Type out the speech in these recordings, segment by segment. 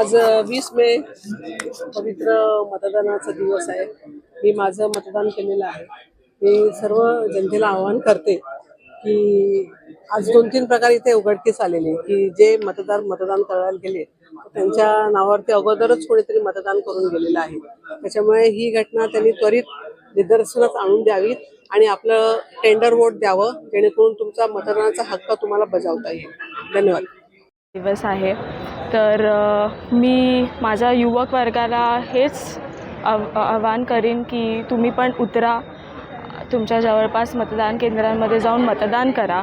आज वीस मे पवित्र मतदानाचा दिवस आहे. मी माझं मतदान केलेलं आहे. मी सर्व जनतेला आवाहन करते की आज दोन तीन प्रकार इथे उघडकीस आलेले की जे मतदार मतदान करायला गेले त्यांच्या नावावरती अगोदरच कोणीतरी मतदान करून गेलेलं आहे. त्याच्यामुळे ही घटना त्यांनी त्वरित निदर्शनास आणून द्यावी आणि आपलं टेंडर वोट द्यावं जेणेकरून तुमचा मतदानाचा हक्क तुम्हाला बजावता येईल. धन्यवाद. दिवस आहे. तर मी माझ्या युवक वर्गाला हेच आव आवाहन करीन की तुम्ही पण उतरा. तुमच्या जवळपास मतदान केंद्रांमध्ये जाऊन मतदान करा.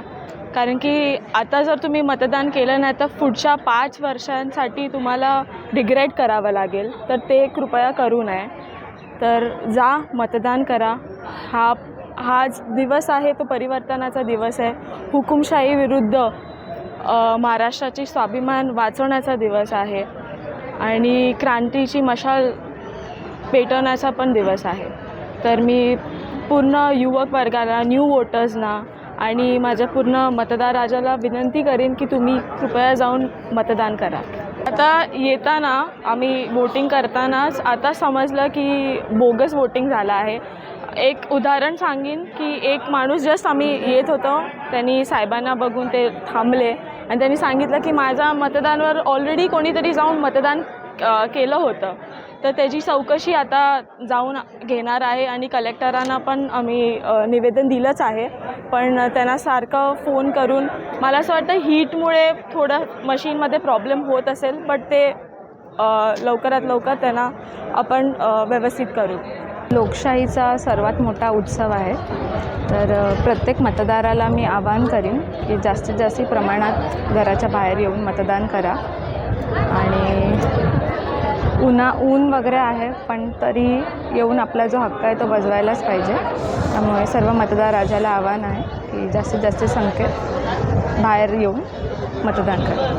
कारण की आता जर तुम्ही मतदान केलं नाही तर पुढच्या पाच वर्षांसाठी तुम्हाला डिग्रेड करावं लागेल. तर ते कृपया करू नये. तर जा मतदान करा. हा हा दिवस आहे तो परिवर्तनाचा दिवस आहे. हुकुमशाही विरुद्ध महाराष्ट्राची स्वाभिमान वाचवण्याचा दिवस आहे आणि क्रांतीची मशाल पेटवण्याचा पण दिवस आहे. तर मी पूर्ण युवक वर्गाला न्यू वोटर्सना आणि माझ्या पूर्ण मतदार राजाला विनंती करेन की तुम्ही कृपया जाऊन मतदान करा. आता येताना आम्ही वोटिंग करतानाच आता समजलं की बोगस वोटिंग झालं आहे. एक उदाहरण सांगेन की एक माणूस जस्ट आम्ही येत होतो त्यांनी साहेबांना बघून ते थांबले. आणि त्यांनी सांगितलं की माझ्या मतदानवर ऑलरेडी कोणीतरी जाऊन मतदान केलं होतं. तर त्याची चौकशी आता जाऊन घेणार आहे आणि कलेक्टरांना पण आम्ही निवेदन दिलंच आहे. पण त्यांना सारखं फोन करून मला असं वाटतं हीटमुळे थोडं मशीनमध्ये प्रॉब्लेम होत असेल बट ते लवकरात लवकर त्यांना आपण व्यवस्थित करू. लोकशाहीचा सर्वात मोठा उत्सव आहे. तर प्रत्येक मतदाराला मी आवाहन करीन की जास्तीत जास्त प्रमाणात घराच्या बाहेर येऊन मतदान करा. आणि उन्हा ऊन वगैरे आहे पण तरी येऊन आपला जो हक्क आहे तो बजवायलाच पाहिजे. त्यामुळे सर्व मतदार राजाला आव्हान आहे की जास्तीत जास्त संख्येत बाहेर येऊन मतदान करा.